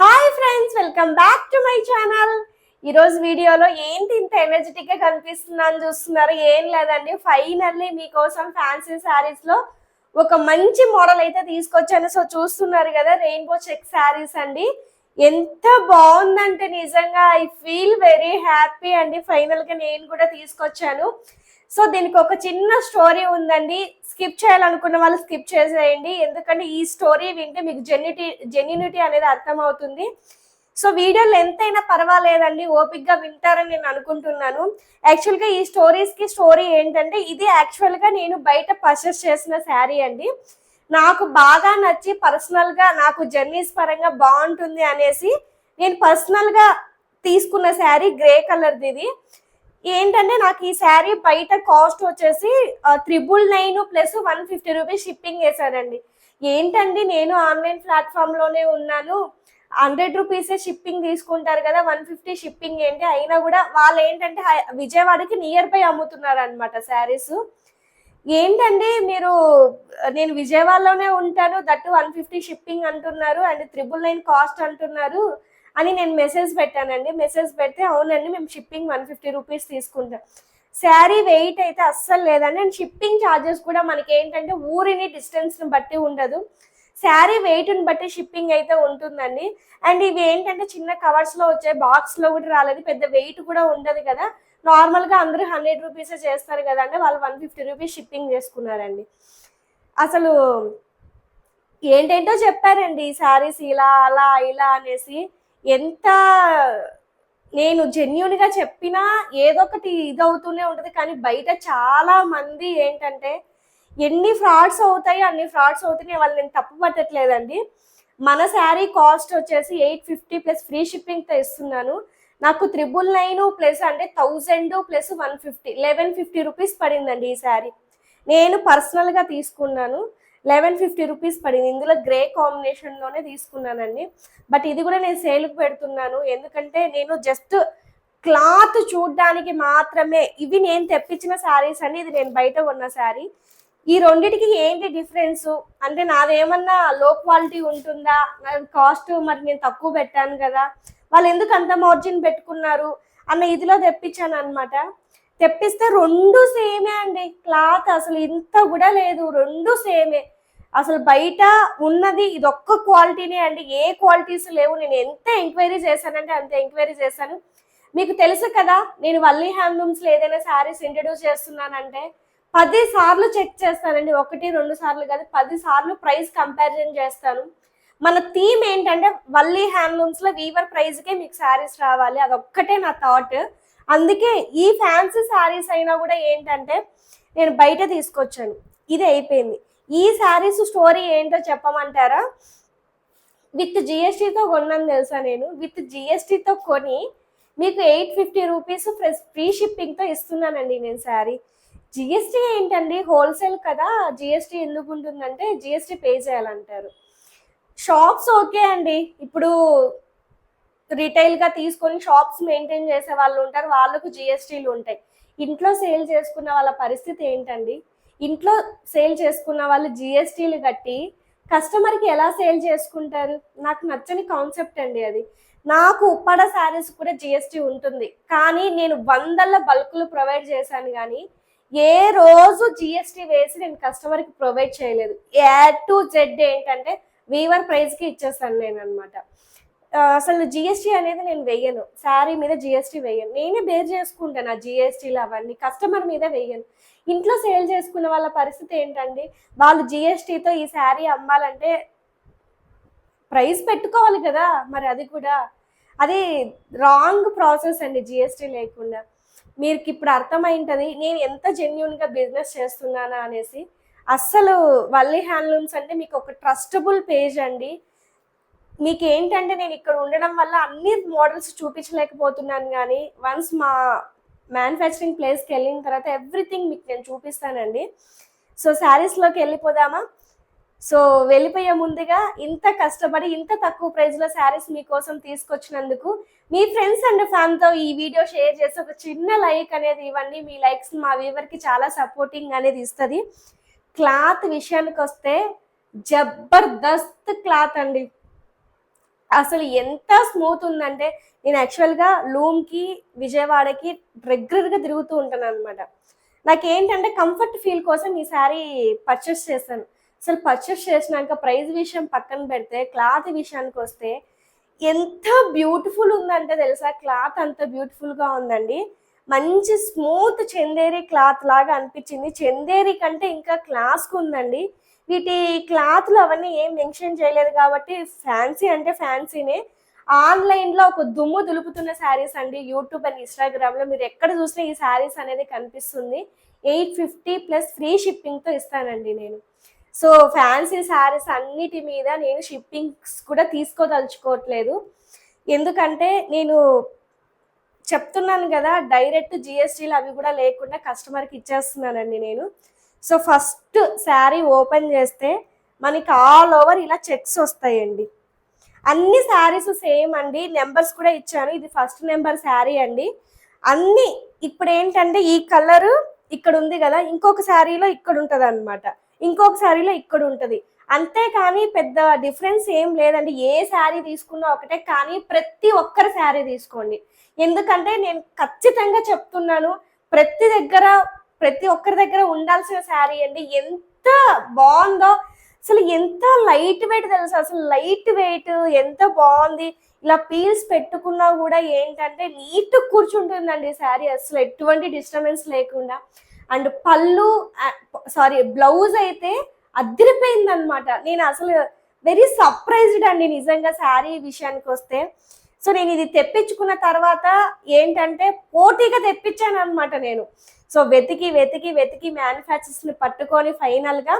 Hi friends welcome back to my channel ఈరోజు వీడియోలో ఏంటి ఇంత ఎనర్జెటిక్గా కనిపిస్తుందని చూస్తున్నారు? ఏం లేదండి. ఫైనల్లీ మీకోసం ఫ్యాన్సీ సారీస్లో ఒక మంచి మోడల్ అయితే తీసుకొచ్చాను. సో చూస్తున్నారు కదా రెయిన్బో చెక్ శారీస్ అండి. ఎంత బాగుందంటే నిజంగా ఐ ఫీల్ వెరీ హ్యాపీ అండి. ఫైనల్గా నేను కూడా తీసుకొచ్చాను. సో దీనికి ఒక చిన్న స్టోరీ ఉందండి. స్కిప్ చేయాలనుకున్న వాళ్ళు స్కిప్ చేసేయండి. ఎందుకంటే ఈ స్టోరీ వింటే మీకు జెన్యుటీ జెన్యునిటీ అనేది అర్థమవుతుంది. సో వీడియోలు ఎంతైనా పర్వాలేదండి. ఓపిక్గా వింటారని నేను అనుకుంటున్నాను. యాక్చువల్గా ఈ స్టోరీస్కి స్టోరీ ఏంటంటే ఇది యాక్చువల్గా నేను బయట పర్చేస్ చేసిన శారీ అండి. నాకు బాగా నచ్చి పర్సనల్గా నాకు జర్నీస్ పరంగా బాగుంటుంది అనేసి నేను పర్సనల్గా తీసుకున్న శారీ గ్రే కలర్ది ఇది. ఏంటంటే నాకు ఈ శారీ బయట కాస్ట్ వచ్చేసి triple nine plus one fifty rupees shipping వేశారండి ఏంటండి నేను ఆన్లైన్ ప్లాట్ఫామ్లోనే ఉన్నాను. హండ్రెడ్ రూపీసే షిప్పింగ్ తీసుకుంటారు కదా వన్ ఫిఫ్టీ షిప్పింగ్ ఏంటి? అయినా కూడా వాళ్ళు ఏంటంటే విజయవాడకి నియర్ బై అమ్ముతున్నారు అనమాట శారీస్. ఏంటండి మీరు నేను విజయవాడలోనే ఉంటాను దట్ వన్ ఫిఫ్టీ షిప్పింగ్ అంటున్నారు అండ్ త్రిబుల్ నైన్ కాస్ట్ అంటున్నారు. అని నేను మెసేజ్ పెట్టానండి. మెసేజ్ పెడితే అవునండి మేము షిప్పింగ్ వన్ ఫిఫ్టీ రూపీస్ తీసుకుంటాం. శారీ వెయిట్ అయితే అస్సలు లేదండి. అండ్ షిప్పింగ్ ఛార్జెస్ కూడా మనకి ఏంటంటే ఊరిని డిస్టెన్స్ని బట్టి ఉండదు. శారీ వెయిట్ని బట్టి షిప్పింగ్ అయితే ఉంటుందండి. అండ్ ఇవి ఏంటంటే చిన్న కవర్స్లో వచ్చే బాక్స్లో కూడా రాలేదు. పెద్ద వెయిట్ కూడా ఉండదు కదా. నార్మల్గా అందరూ హండ్రెడ్ రూపీసే చేస్తారు కదా అంటే వాళ్ళు వన్ ఫిఫ్టీ రూపీస్ షిప్పింగ్ చేసుకున్నారండి. అసలు ఏంటేంటో చెప్పారండి ఈ శారీస్ ఇలా అలా ఇలా అనేసి. ఎంత నేను జెన్యున్గా చెప్పినా ఏదో ఒకటి ఇదవుతూనే ఉంటుంది. కానీ బయట చాలా మంది ఏంటంటే ఎన్ని ఫ్రాడ్స్ అవుతాయి అన్ని ఫ్రాడ్స్ అవుతున్నాయి వాళ్ళు నేను తప్పు పట్టట్లేదండి. మన శారీ కాస్ట్ వచ్చేసి ఎయిట్ ఫిఫ్టీ ప్లస్ ఫ్రీ షిప్పింగ్తో ఇస్తున్నాను నాకు త్రిబుల్ నైన్ ప్లస్ అంటే thousand plus one fifty eleven fifty rupees పడిందండి ఈ శారీ. నేను పర్సనల్గా తీసుకున్నాను. లెవెన్ ఫిఫ్టీ రూపీస్ పడింది. ఇందులో గ్రే కాంబినేషన్లోనే తీసుకున్నానండి. బట్ ఇది కూడా నేను సేల్కి పెడుతున్నాను. ఎందుకంటే నేను జస్ట్ క్లాత్ చూడడానికి మాత్రమే ఇవి నేను తెప్పించిన శారీస్ అండి ఇది నేను బయట ఉన్న శారీ ఈ రెండిటికి ఏంటి డిఫరెన్స్ అంటే నాదేమన్నా లో క్వాలిటీ ఉంటుందా? కాస్ట్ మరి నేను తక్కువ పెట్టాను కదా. వాళ్ళు ఎందుకు అంత మార్జిన్ పెట్టుకున్నారు? అన్న ఇదిలో తెప్పించాను అనమాట తెప్పిస్తే రెండు సేమే అండి. క్లాత్ అసలు ఇంత కూడా లేదు. రెండు సేమే అసలు బయట ఉన్నది ఇది ఒక్క క్వాలిటీనే అండి. ఏ క్వాలిటీస్ లేవు. నేను ఎంత ఎంక్వైరీ చేశానంటే అంత ఎంక్వైరీ చేశాను. మీకు తెలుసు కదా నేను వల్లీ హ్యాండ్లూమ్స్లో ఏదైనా శారీస్ ఇంట్రడ్యూస్ చేస్తున్నానంటే పది సార్లు చెక్ చేస్తానండి. ఒకటి రెండు సార్లు కాదు పది సార్లు ప్రైస్ కంపారిజన్ చేస్తాను. మన థీమ్ ఏంటంటే వల్లీ హ్యాండ్లూమ్స్లో వీవర్ ప్రైజ్కే మీకు శారీస్ రావాలి. అదొక్కటే నా థాట్. అందుకే ఈ ఫ్యాన్సీ శారీస్ అయినా కూడా ఏంటంటే నేను బయట తీసుకొచ్చాను. ఇది అయిపోయింది. ఈ శారీస్ స్టోరీ ఏంటో చెప్పమంటారా? విత్ జిఎస్టీతో కొన్నాను తెలుసా నేను? విత్ జిఎస్టీతో కొని మీకు ఎయిట్ ఫిఫ్టీ రూపీస్ ఫ్రీ షిప్పింగ్తో ఇస్తున్నానండి నేను శారీ. జిఎస్టీ ఏంటండి? హోల్సేల్ కదా. జిఎస్టీ ఎందుకు ఉంటుందంటే జిఎస్టీ పే చేయాలంటారు. షాప్స్ ఓకే అండి. ఇప్పుడు రిటైల్గా తీసుకొని షాప్స్ మెయింటైన్ చేసే వాళ్ళు ఉంటారు. వాళ్ళకు జిఎస్టీలు ఉంటాయి. ఇంట్లో సేల్ చేసుకున్న వాళ్ళ పరిస్థితి ఏంటండి? ఇంట్లో సేల్ చేసుకున్న వాళ్ళు జిఎస్టీలు కట్టి కస్టమర్కి ఎలా సేల్ చేసుకుంటారు? నాకు నచ్చని కాన్సెప్ట్ అండి అది. నాకు ఉప్పాడ శారీస్ కూడా జిఎస్టీ ఉంటుంది. కానీ నేను వందల బల్కులు ప్రొవైడ్ చేశాను కానీ ఏ రోజు జిఎస్టీ వేసి నేను కస్టమర్కి ప్రొవైడ్ చేయలేదు. ఏ టు జెడ్ ఏంటంటే వీవర్ ప్రైస్కి ఇచ్చేస్తాను నేను అనమాట అసలు జిఎస్టీ అనేది నేను వేయను. శారీ మీద జిఎస్టీ వేయను. నేనే బేర్ చేసుకుంటాను ఆ జిఎస్టీలు అవన్నీ. కస్టమర్ మీద వేయను. ఇంట్లో సేల్ చేసుకున్న వాళ్ళ పరిస్థితి ఏంటండి? వాళ్ళు జిఎస్టీతో ఈ శారీ అమ్మాలంటే ప్రైస్ పెట్టుకోవాలి కదా? మరి అది కూడా. అది రాంగ్ ప్రాసెస్ అండి జిఎస్టీ లేకుండా. మీరు ఇప్పుడు అర్థమైంటది నేను ఎంత జెన్యున్గా బిజినెస్ చేస్తున్నానా అనేసి. అస్సలు వల్లి హ్యాండ్లూమ్స్ అంటే మీకు ఒక ట్రస్టబుల్ పేజ్ అండి. మీకు ఏంటంటే నేను ఇక్కడ ఉండడం వల్ల అన్ని మోడల్స్ చూపించలేకపోతున్నాను కానీ వన్స్ మా మ్యానుఫ్యాక్చరింగ్ ప్లేస్కి వెళ్ళిన తర్వాత ఎవ్రీథింగ్ మీకు నేను చూపిస్తానండి. సో శారీస్లోకి వెళ్ళిపోదామా? సో వెళ్ళిపోయే ముందుగా ఇంత కష్టపడి ఇంత తక్కువ ప్రైజ్లో శారీస్ మీకోసం తీసుకొచ్చినందుకు మీ ఫ్రెండ్స్ అండ్ ఫ్యాన్తో ఈ వీడియో షేర్ చేసి ఒక చిన్న లైక్ అనేది ఇవ్వండి. మీ లైక్స్ మా వీవర్కి చాలా సపోర్టింగ్ అనేది ఇస్తుంది. క్లాత్ విషయానికి వస్తే జబర్దస్త్ క్లాత్ అండి. అసలు ఎంత స్మూత్ ఉందంటే నేను యాక్చువల్గా లూమ్కి విజయవాడకి రెగ్యులర్గా తిరుగుతూ ఉంటాను అనమాట నాకేంటంటే కంఫర్ట్ ఫీల్ కోసం ఈ శారీ పర్చేస్ చేశాను. అసలు పర్చేస్ చేసినాక ప్రైస్ విషయం పక్కన పెడితే క్లాత్ విషయానికి వస్తే ఎంత బ్యూటిఫుల్ ఉందంటే తెలుసా? క్లాత్ అంత బ్యూటిఫుల్గా ఉందండి. మంచి స్మూత్ చందేరి క్లాత్ లాగా అనిపించింది. చందేరి కంటే ఇంకా క్లాస్కి ఉందండి వీటి క్లాత్లు అవన్నీ ఏం మెన్షన్ చేయలేదు కాబట్టి ఫ్యాన్సీ అంటే ఫ్యాన్సీనే. ఆన్లైన్లో ఒక దుమ్ము దులుపుతున్న శారీస్ అండి. యూట్యూబ్ అండ్ ఇన్స్టాగ్రామ్లో మీరు ఎక్కడ చూసినా ఈ శారీస్ అనేది కనిపిస్తుంది. ఎయిట్ ఫిఫ్టీ ప్లస్ ఫ్రీ షిప్పింగ్తో ఇస్తానండి నేను. సో ఫ్యాన్సీ శారీస్ అన్నిటి మీద నేను షిప్పింగ్స్ కూడా తీసుకోదలుచుకోవట్లేదు. ఎందుకంటే నేను చెప్తున్నాను కదా డైరెక్ట్ జిఎస్టీలు అవి కూడా లేకుండా కస్టమర్కి ఇచ్చేస్తున్నానండి నేను. సో ఫస్ట్ శారీ ఓపెన్ చేస్తే మనకి ఆల్ ఓవర్ ఇలా చెక్స్ వస్తాయండి. అన్ని శారీస్ సేమ్ అండి. నెంబర్స్ కూడా ఇచ్చాను. ఇది ఫస్ట్ నెంబర్ శారీ అండి. అన్ని ఇప్పుడు ఏంటంటే ఈ కలర్ ఇక్కడ ఉంది కదా ఇంకొక శారీలో ఇక్కడ ఉంటుంది అనమాట ఇంకొక శారీలో ఇక్కడ ఉంటుంది. అంతేకాని పెద్ద డిఫరెన్స్ ఏం లేదండి. ఏ శారీ తీసుకున్నా ఒకటే కానీ ప్రతి ఒక్కరి శారీ తీసుకోండి. ఎందుకంటే నేను ఖచ్చితంగా చెప్తున్నాను ప్రతి దగ్గర ప్రతి ఒక్కరి దగ్గర ఉండాల్సిన శారీ అండి. ఎంత బాగుందో అసలు ఎంత లైట్ వెయిట్ తెలుసు? అసలు లైట్ వెయిట్ ఎంత బాగుంది? ఇలా పీల్స్ పెట్టుకున్నా కూడా ఏంటంటే నీట్ కూర్చుంటుందండి శారీ. అసలు ఎటువంటి డిస్టర్బెన్స్ లేకుండా. అండ్ పళ్ళు సారీ బ్లౌజ్ అయితే అదిరిపోయింది అనమాట నేను అసలు వెరీ సర్ప్రైజ్డ్ అండి నిజంగా శారీ విషయానికి వస్తే. సో నేను ఇది తెప్పించుకున్న తర్వాత ఏంటంటే పోటీగా తెప్పించాను అనమాట నేను. సో వెతికి వెతికి వెతికి మ్యానుఫ్యాక్చర్స్ని పట్టుకొని ఫైనల్గా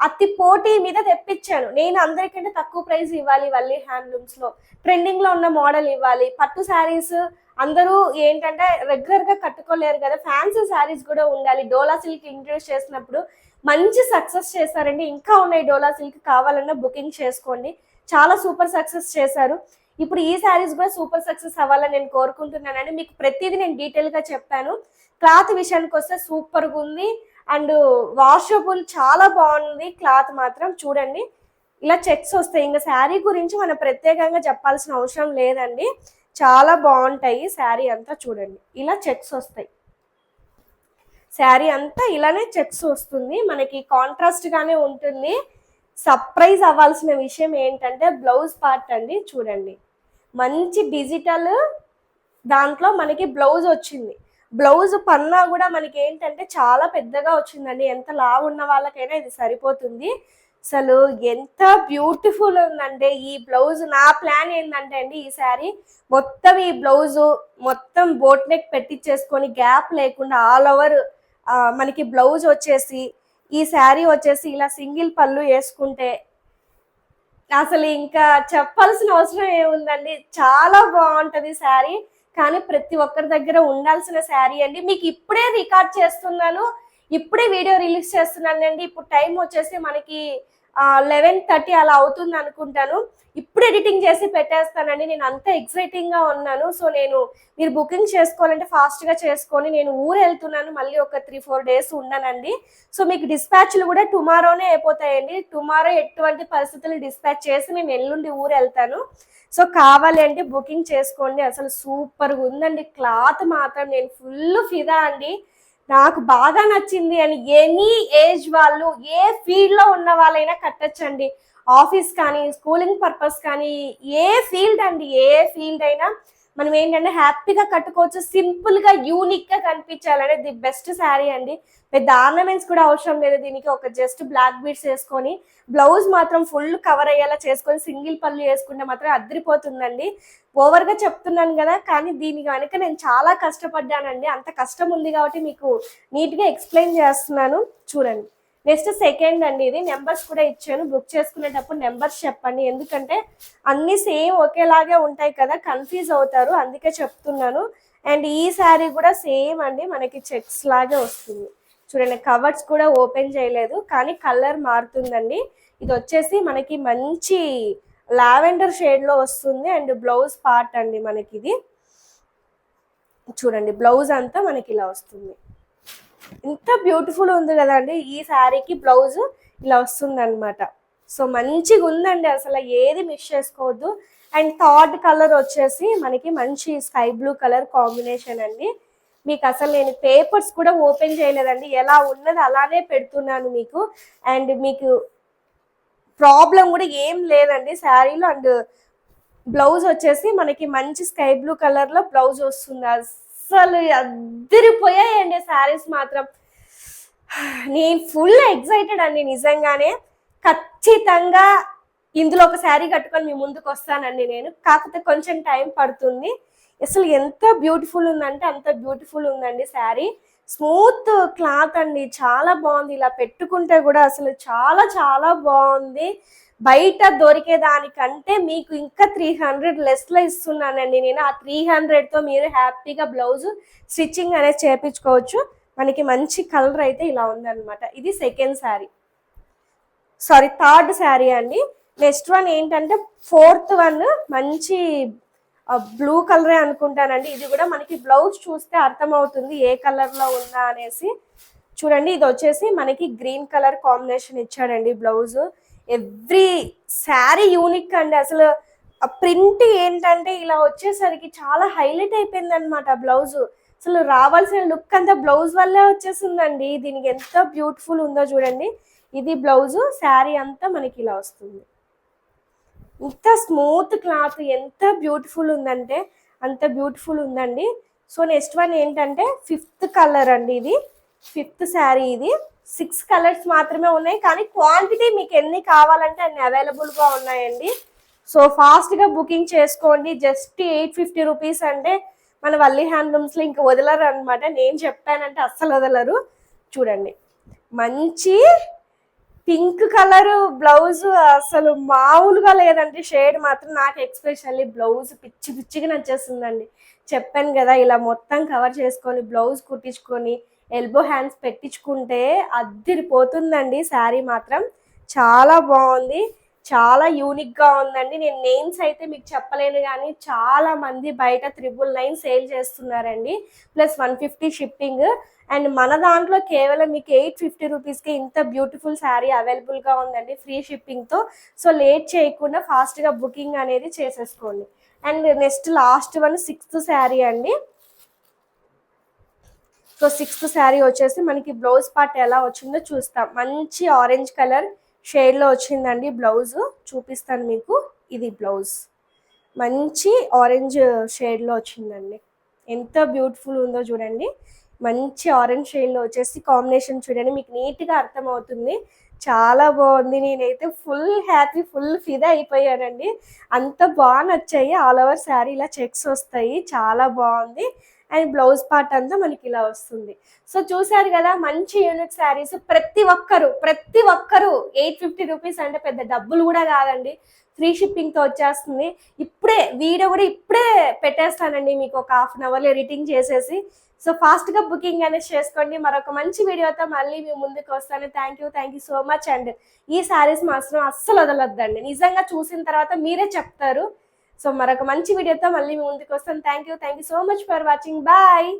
అతి పోటీ మీద తెప్పించాను. నేను అందరికంటే తక్కువ ప్రైస్ ఇవ్వాలి వల్లి హ్యాండ్లూమ్స్లో ట్రెండింగ్లో ఉన్న మోడల్ ఇవ్వాలి. పట్టు శారీస్ అందరూ ఏంటంటే రెగ్యులర్గా కట్టుకోలేరు కదా. ఫ్యాన్సీ శారీస్ కూడా ఉండాలి. డోలా సిల్క్ ఇంట్రడ్యూస్ చేసినప్పుడు మంచి సక్సెస్ చేశారండి. ఇంకా ఉన్నాయి డోలా సిల్క్ కావాలన్నా బుకింగ్ చేసుకోండి. చాలా సూపర్ సక్సెస్ చేశారు. ఇప్పుడు ఈ శారీస్ కూడా సూపర్ సక్సెస్ అవ్వాలని నేను కోరుకుంటున్నానండి. మీకు ప్రతిదీ నేను డీటెయిల్గా చెప్పాను. క్లాత్ విషయానికి వస్తే సూపర్గా ఉంది. అండ్ వాషబుల్ చాలా బాగుంది. క్లాత్ మాత్రం చూడండి. ఇలా చెక్స్ వస్తాయి. ఇంకా శారీ గురించి మనం ప్రత్యేకంగా చెప్పాల్సిన అవసరం లేదండి. చాలా బాగుంటాయి శారీ అంతా చూడండి. ఇలా చెక్స్ వస్తాయి. శారీ అంతా ఇలానే చెక్స్ వస్తుంది. మనకి కాంట్రాస్ట్గానే ఉంటుంది. సర్ప్రైజ్ అవ్వాల్సిన విషయం ఏంటంటే బ్లౌజ్ పార్ట్ అండి చూడండి. మంచి డిజిటల్ దాంట్లో మనకి బ్లౌజ్ వచ్చింది. బ్లౌజ్ పన్నా కూడా మనకి ఏంటంటే చాలా పెద్దగా వచ్చిందండి. ఎంత లావు ఉన్న వాళ్ళకైనా ఇది సరిపోతుంది. అసలు ఎంత బ్యూటిఫుల్ ఉందంటే ఈ బ్లౌజ్ నా ప్లాన్ ఏంటంటే అండి ఈ మొత్తం ఈ బ్లౌజ్ మొత్తం బోట్ నెక్ పెట్టించేసుకొని గ్యాప్ లేకుండా ఆల్ ఓవర్ మనకి బ్లౌజ్ వచ్చేసి ఈ శారీ వచ్చేసి ఇలా సింగిల్ పళ్ళు వేసుకుంటే అసలు ఇంకా చెప్పాల్సిన అవసరం ఏముందండి? చాలా బాగుంటుంది శారీ. కానీ ప్రతి ఒక్కరి దగ్గర ఉండాల్సిన శారీ అండి. మీకు ఇప్పుడే రికార్డ్ చేస్తున్నాను. ఇప్పుడే వీడియో రిలీజ్ చేస్తున్నాను అండి ఇప్పుడు టైం వచ్చేసి మనకి లెవెన్ థర్టీ అలా అవుతుంది అనుకుంటాను. ఇప్పుడు ఎడిటింగ్ చేసి పెట్టేస్తానండి. నేను అంత ఎక్సైటింగ్గా ఉన్నాను. సో నేను మీరు బుకింగ్ చేసుకోవాలంటే ఫాస్ట్గా చేసుకొని నేను ఊరు వెళ్తున్నాను. మళ్ళీ ఒక త్రీ ఫోర్ డేస్ ఉన్నానండి సో మీకు డిస్పాచ్లు కూడా టుమారోనే అయిపోతాయండి. టుమారో ఎటువంటి పరిస్థితులు డిస్పాచ్ చేసి నేను ఎల్లుండి ఊరు వెళ్తాను. సో కావాలి అంటే బుకింగ్ చేసుకోండి. అసలు సూపర్గా ఉందండి. క్లాత్ మాత్రం నేను ఫుల్ ఫిదా అండి. నాకు బాగా నచ్చింది అని ఎనీ ఏజ్ వాళ్ళు ఏ ఫీల్డ్లో ఉన్న వాళ్ళైనా కట్టచ్చండి. ఆఫీస్ కానీ స్కూలింగ్ పర్పస్ కానీ ఏ ఫీల్డ్ అండి ఏ ఫీల్డ్ అయినా మనం ఏంటంటే హ్యాపీగా కట్టుకోవచ్చు సింపుల్గా యూనిక్గా కనిపించాలనే ది బెస్ట్ శారీ అండి. పెద్ద ఆర్నమెంట్స్ కూడా అవసరం లేదు దీనికి ఒక జస్ట్ బ్లాక్ బీడ్స్ వేసుకొని బ్లౌజ్ మాత్రం ఫుల్ కవర్ అయ్యేలా చేసుకొని సింగిల్ పళ్ళు వేసుకుంటే మాత్రం అద్దరిపోతుందండి ఓవర్గా చెప్తున్నాను కదా కానీ దీని కనుక నేను చాలా కష్టపడ్డానండి. అంత కష్టం ఉంది కాబట్టి మీకు నీట్గా ఎక్స్ప్లెయిన్ చేస్తున్నాను. చూడండి. నెక్స్ట్ సెకండ్ అండి ఇది నెంబర్స్ కూడా ఇచ్చాను. బుక్ చేసుకునేటప్పుడు నెంబర్స్ చెప్పండి. ఎందుకంటే అన్ని సేమ్ ఒకేలాగే ఉంటాయి కదా కన్ఫ్యూజ్ అవుతారు. అందుకే చెప్తున్నాను. అండ్ ఈ శారీ కూడా సేమ్ అండి మనకి చెక్స్ లాగే వస్తుంది. చూడండి కవర్స్ కూడా ఓపెన్ చేయలేదు కానీ కలర్ మారుతుందండి. ఇది వచ్చేసి మనకి మంచి లావెండర్ షేడ్లో వస్తుంది. అండ్ బ్లౌజ్ పార్ట్ అండి మనకి ఇది చూడండి బ్లౌజ్ అంతా మనకి ఇలా వస్తుంది. ఇంత బ్యూటిఫుల్ ఉంది కదండి. ఈ శారీకి బ్లౌజ్ ఇలా వస్తుంది అనమాట సో మంచిగా ఉందండి. అసలు ఏది మిస్ చేసుకోవద్దు. అండ్ థర్డ్ కలర్ వచ్చేసి మనకి మంచి స్కై బ్లూ కలర్ కాంబినేషన్ అండి. మీకు అసలు నేను పేపర్స్ కూడా ఓపెన్ చేయలేదండి. ఎలా ఉన్నది అలానే పెడుతున్నాను మీకు. అండ్ మీకు ప్రాబ్లం కూడా ఏం లేదండి. శారీలో అండ్ బ్లౌజ్ వచ్చేసి మనకి మంచి స్కై బ్లూ కలర్లో బ్లౌజ్ వస్తుంది. అస్సలు అద్దరిపోయాయండి శారీస్ మాత్రం. నేను ఫుల్ ఎక్సైటెడ్ అండి నిజంగానే. ఖచ్చితంగా ఇందులో ఒక శారీ కట్టుకొని మీ ముందుకు వస్తానండి నేను. కాకపోతే కొంచెం టైం పడుతుంది. అసలు ఎంత బ్యూటిఫుల్ ఉందంటే అంత బ్యూటిఫుల్ ఉందండి శారీ. స్మూత్ క్లాత్ అండి. చాలా బాగుంది. ఇలా పెట్టుకుంటే కూడా అసలు చాలా చాలా బాగుంది. బయట దొరికే దానికంటే మీకు ఇంకా త్రీ హండ్రెడ్ లెస్లో ఇస్తున్నానండి నేను. ఆ త్రీ హండ్రెడ్తో మీరు హ్యాపీగా బ్లౌజ్ స్టిచ్చింగ్ అనేది చేపించుకోవచ్చు. మనకి మంచి కలర్ అయితే ఇలా ఉందన్నమాట. ఇది second sari. Sorry third sari అండి. నెక్స్ట్ వన్ ఏంటంటే ఫోర్త్ వన్ మంచి బ్లూ కలరే అనుకుంటానండి. ఇది కూడా మనకి బ్లౌజ్ చూస్తే అర్థమవుతుంది ఏ కలర్లో ఉందా అనేసి. చూడండి ఇది వచ్చేసి మనకి గ్రీన్ కలర్ కాంబినేషన్ ఇచ్చాడండి బ్లౌజ్ ఎవ్రీ శారీ యూనిక్ అండి. అసలు ఆ ప్రింట్ ఏంటంటే ఇలా వచ్చేసరికి చాలా హైలైట్ అయిపోయింది అనమాట బ్లౌజ్ అసలు రావాల్సిన లుక్ అంతా బ్లౌజ్ వల్లే వచ్చేసిందండి. దీనికి ఎంత బ్యూటిఫుల్ ఉందో చూడండి. ఇది బ్లౌజ్ శారీ అంతా మనకి ఇలా వస్తుంది. ఇంత స్మూత్ క్లాత్ ఎంత బ్యూటిఫుల్ ఉందంటే అంత బ్యూటిఫుల్ ఉందండి. సో నెక్స్ట్ వన్ ఏంటంటే ఫిఫ్త్ కలర్ అండి ఇది. ఫిఫ్త్ శారీ ఇది. సిక్స్ కలర్స్ మాత్రమే ఉన్నాయి కానీ క్వాంటిటీ మీకు ఎన్ని కావాలంటే అన్ని అవైలబుల్గా ఉన్నాయండి. సో ఫాస్ట్గా బుకింగ్ చేసుకోండి. జస్ట్ ఎయిట్ ఫిఫ్టీ రూపీస్ అంటే మన వల్లి హ్యాండ్లూమ్స్లో ఇంకా వదలరు అనమాట నేను చెప్పానంటే అస్సలు వదలరు. చూడండి. మంచి పింక్ కలర్ బ్లౌజ్ అసలు మామూలుగా లేదండి. షేడ్ మాత్రం నాకు ఎక్స్పెషల్లీ బ్లౌజ్ పిచ్చి పిచ్చిగా నచ్చేస్తుందండి. చెప్పాను కదా ఇలా మొత్తం కవర్ చేసుకొని బ్లౌజ్ కుట్టించుకొని ఎల్బో హ్యాండ్స్ పెట్టించుకుంటే అద్దిరిపోతుందండి. శారీ మాత్రం చాలా బాగుంది. చాలా యూనిక్గా ఉందండి. నేను నేమ్స్ అయితే మీకు చెప్పలేను కానీ చాలా మంది బయట త్రిబుల్ నైన్ సేల్ చేస్తున్నారండి. Plus one fifty shipping. And మన దాంట్లో కేవలం మీకు ఎయిట్ ఫిఫ్టీ రూపీస్కి ఇంత బ్యూటిఫుల్ శారీ అవైలబుల్గా ఉందండి ఫ్రీ షిప్పింగ్తో. సో లేట్ చేయకుండా ఫాస్ట్గా బుకింగ్ అనేది చేసేసుకోండి. And next last one sixth sari అండి. సో సిక్స్త్ శారీ వచ్చేసి మనకి బ్లౌజ్ పార్ట్ ఎలా వచ్చిందో చూస్తాం. మంచి ఆరెంజ్ కలర్ షేడ్లో వచ్చిందండి బ్లౌజ్. చూపిస్తాను మీకు. ఇది బ్లౌజ్. మంచి ఆరెంజ్ షేడ్లో వచ్చిందండి. ఎంత బ్యూటిఫుల్ ఉందో చూడండి. మంచి ఆరెంజ్ షేడ్లో వచ్చేసి కాంబినేషన్ చూడండి. మీకు నీట్గా అర్థమవుతుంది. చాలా బాగుంది. నేనైతే ఫుల్ హ్యాపీ ఫుల్ ఫిదా అయిపోయానండి. అంత బాగా నచ్చాయి. ఆల్ ఓవర్ శారీ ఇలా చెక్స్ వస్తాయి. చాలా బాగుంది. అండ్ బ్లౌజ్ పార్ట్ అంతా మనకి ఇలా వస్తుంది. సో చూసారు కదా మంచి యూనిక్ శారీస్ ప్రతి ఒక్కరు ప్రతి ఒక్కరు ఎయిట్ ఫిఫ్టీ రూపీస్ అంటే పెద్ద డబ్బులు కూడా కాదండి. ఫ్రీ షిప్పింగ్తో వచ్చేస్తుంది. ఇప్పుడే వీడియో కూడా ఇప్పుడే పెట్టేస్తానండి మీకు ఒక హాఫ్ అన్ అవర్లో ఎడిటింగ్ చేసేసి. సో ఫాస్ట్గా బుకింగ్ అనేది చేసుకోండి. మరొక మంచి వీడియోతో మళ్ళీ మీ ముందుకు వస్తాను. Thank you thank you so much and ఈ శారీస్ మాత్రం అస్సలు వదలొద్దండి. నిజంగా చూసిన తర్వాత మీరే చెప్తారు. సో మరొక మంచి వీడియోతో మళ్ళీ మీ ముందుకు వస్తాను. Thank you thank you so much for watching bye